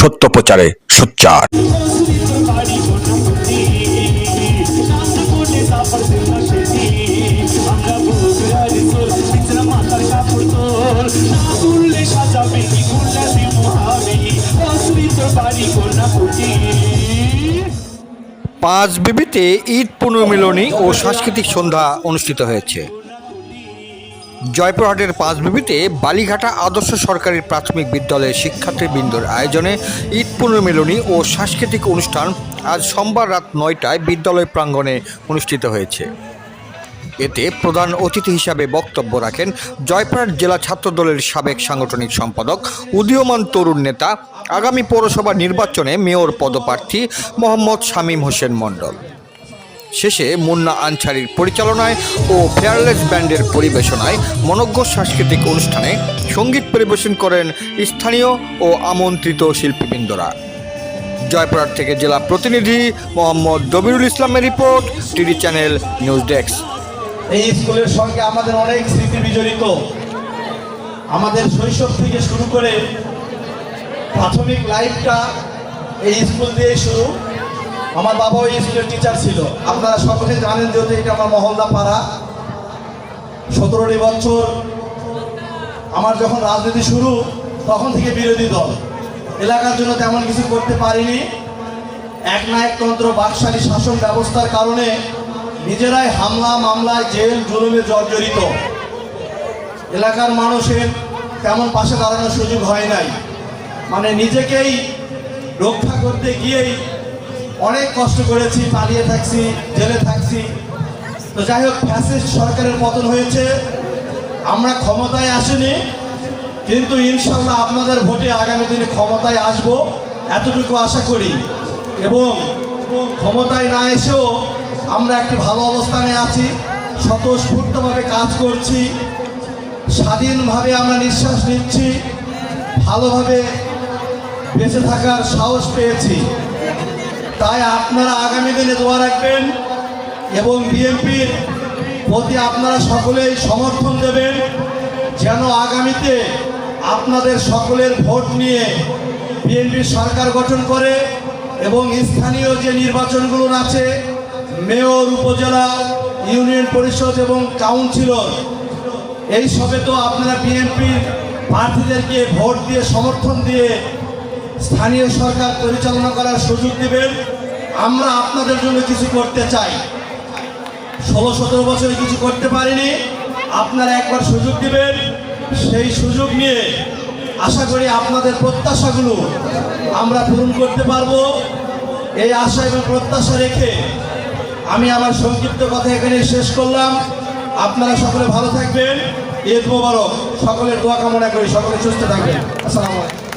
সত্য প্রচারে সোচ্চার। পাঁচ বিবিতে ঈদ পুনর্মিলনী ও সাংস্কৃতিক সন্ধ্যা অনুষ্ঠিত হয়েছে। জয়পুরহাটের পাঁচ বিবিতে বালিঘাটা আদর্শ সরকারি প্রাথমিক বিদ্যালয়ের শিক্ষার্থীবৃন্দর আয়োজনে ঈদ পুনর্মিলনী ও সাংস্কৃতিক অনুষ্ঠান আজ সোমবার রাত নয়টায় বিদ্যালয় প্রাঙ্গণে অনুষ্ঠিত হয়েছে। এতে প্রধান অতিথি হিসাবে বক্তব্য রাখেন জয়পুরহাট জেলা ছাত্রদলের সাবেক সাংগঠনিক সম্পাদক, উদীয়মান তরুণ নেতা, আগামী পৌরসভা নির্বাচনে মেয়র পদপ্রার্থী মোহাম্মদ শামীম হোসেন মণ্ডল। শেষে মুন্না আনসারির পরিচালনায় ও ফেয়ারলেস ব্যান্ডের পরিবেশনায় মনজ্ঞ সাংস্কৃতিক অনুষ্ঠানে সংগীত পরিবেশন করেন স্থানীয় ও আমন্ত্রিত শিল্পীবৃন্দরা। জয়পুরহাট থেকে জেলা প্রতিনিধি মোহাম্মদ দবিরুল ইসলামের report, TV channel news desk. এই স্কুলের সঙ্গে আমাদের অনেক স্মৃতি বিজড়িত। আমাদের শৈশব থেকে শুরু করে প্রাথমিক লাইফটা এই স্কুল দিয়ে শুরু। আমার বাবাও এই স্কুলের টিচার ছিল। আপনারা সকলে জানেন যেহেতু এটা আমার মহল্লা পাড়া। সতেরোটি বছর আমার যখন রাজনীতি শুরু, তখন থেকে বিরোধী দল। এলাকার জন্য তেমন কিছু করতে পারিনি। এক না একতন্ত্র বাকশালী শাসন ব্যবস্থার কারণে নিজেরাই হামলা, মামলায় জেল, জুলুমে জর্জরিত এলাকার মানুষের তেমন পাশে দাঁড়ানোর সুযোগ হয় নাই। মানে নিজেকেই রক্ষা করতে গিয়েই অনেক কষ্ট করেছি, পালিয়ে থাকছি, জেলে থাকছি। তো যাই হোক, ফ্যাসিস্ট সরকারের পতন হয়েছে। আমরা ক্ষমতায় আসিনি, কিন্তু ইনশাল্লাহ আপনাদের ভোটে আগামী দিনে ক্ষমতায় আসব এতটুকু আশা করি। এবং ক্ষমতায় না এসেও আমরা একটি ভালো অবস্থানে আছি, স্বতঃস্ফূর্তভাবে কাজ করছি, স্বাধীনভাবে আমরা নিঃশ্বাস নিচ্ছি, ভালোভাবে বেঁচে থাকার সাহস পেয়েছি। তাই আপনারা আগামী দিনে দোয়া রাখবেন এবং বিএনপির প্রতি আপনারা সকলেই সমর্থন দেবেন যেন আগামীতে আপনাদের সকলের ভোট নিয়ে বিএনপি সরকার গঠন করে এবং স্থানীয় যে নির্বাচনগুলো আছে মেয়র, উপজেলা, ইউনিয়ন পরিষদ এবং কাউন্সিলর, এই সবে তো আপনারা বিএনপির প্রার্থীদেরকে ভোট দিয়ে সমর্থন দিয়ে স্থানীয় সরকার পরিচালনা করার সুযোগ দেবেন। আমরা আপনাদের জন্য কিছু করতে চাই। ষোলো সতেরো বছরে কিছু করতে পারিনি। আপনারা একবার সুযোগ দিবেন। সেই সুযোগ নিয়ে আশা করি আপনাদের প্রত্যাশাগুলো আমরা পূরণ করতে পারব। এই আশা এবং প্রত্যাশা রেখে আমি আমার সংক্ষিপ্ত কথা এখানে শেষ করলাম। আপনারা সকলে ভালো থাকবেন। ঈদ মোবারক। সকলের দোয়া কামনা করি। সকলে সুস্থ থাকবেন। আসসালামু আলাইকুম।